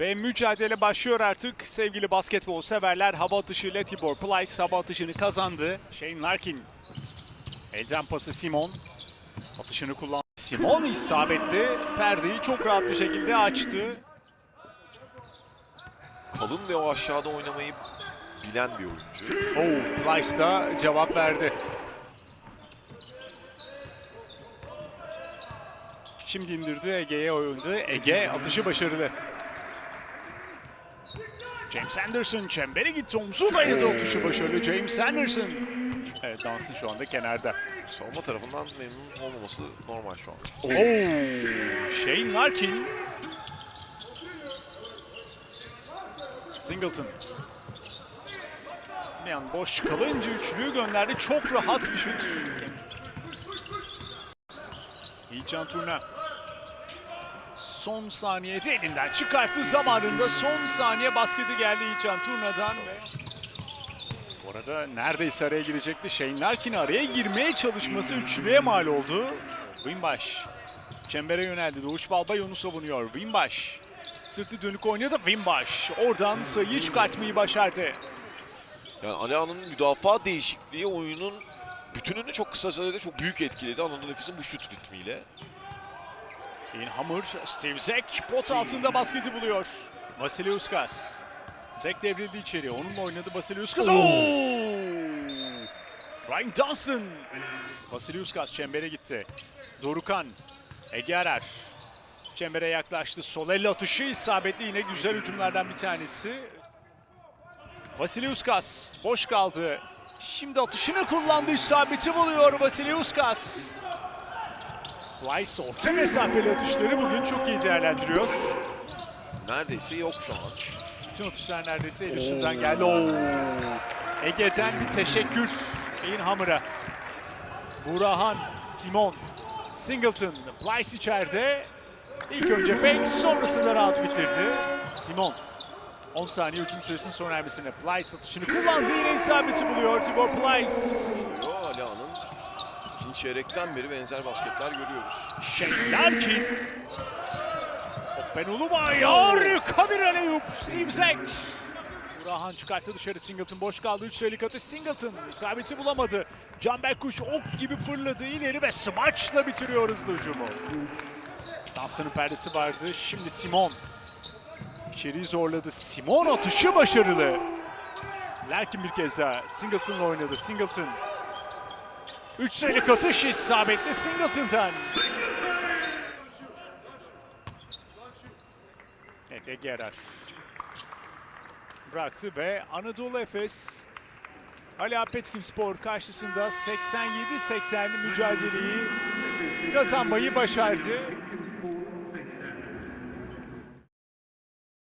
Ve mücadele başlıyor artık sevgili basketbol severler. Hava atışıyla Tibor Plyce hava atışını kazandı. Shane Larkin. Elden pası Simon. Atışını kullandı. Simon isabetli. Perdeyi çok rahat bir şekilde açtı. Kalın ve o aşağıda oynamayı bilen bir oyuncu. Oh, Plyce da cevap verdi. Şimdi indirdi Ege'ye oyundu. Ege atışı başarılı. James Anderson çembere gitti. Omzu dayadı atışı başarılı. James Anderson. Evet Dansın şu anda kenarda. Savunma tarafından memnun olmaması normal şu an. Oh, Shane Larkin. Singleton. Bir an boş kalınca üçlüyü gönderdi. Çok rahat bir şut. İlcan Turna. Son saniyede elinden çıkarttı zamanında. Son saniye basketi geldi İlcan Turna'dan ve bu arada neredeyse araya girecekti. Shane Larkin araya girmeye çalışması üçlüye mal oldu. Wimbaş. Çembere yöneldi. Doğuş Balbay onu savunuyor. Wimbaş. Sırtı dönük oynadı. Wimbaş. Oradan sayıyı çıkartmayı başardı. Yani Alia'nın müdafaa değişikliği oyunun bütününü çok kısa sürede çok büyük etkiledi. Anadolu Efes'in bu şut ritmiyle. In Hamur, Steve Zek pot altında basketi buluyor. Vasiliuskas. Zek devrildi içeri. Onunla oynadı Vasiliuskas. Oo! Ryan Johnson. Vasiliuskas çembere gitti. Dorukan. Ege Arar. Çembere yaklaştı. Sol elle atışı isabetli yine güzel hücumlardan bir tanesi. Vasiliuskas boş kaldı. Şimdi atışını kullandı. isabeti buluyor Vasiliuskas. Rice orta mesafeli atışları bugün çok iyi değerlendiriyor. Neredeyse yok şu an. Bütün atışlar neredeyse el üstünden geldi. Oo. Ege'den bir teşekkür Inhammer'a. Burahan, Simon, Singleton, Blyce içeride. İlk önce fake, sonrasında rahat bitirdi. Simon. 10 saniye hücum süresinin sona ermesine Plyce atışını kullandı. Yine isabeti buluyor Tibor Plyce. Çeyrekten beri benzer basketler görüyoruz. Shane Larkin. Ben Ulubay harika bir aleyup. Steve Zek. Burhan çıkarttı dışarı Singleton boş kaldı. Üç sayılık atış Singleton. İsabeti bulamadı. Canberk Kuş ok gibi fırladı ileri ve smaçla bitiriyor hızlı hücumu. Dansının perdesi vardı. Şimdi Simon. İçeriği zorladı. Simon atışı başarılı. Larkin bir kez daha Singleton'la oynadı. Singleton. Üç sayılık atış isabetli Singleton'dan. Evet Ege. Bıraktı ve Anadolu Efes Ali Apetkim Spor karşısında 87-80'li mücadeleyi kazanmayı başardı.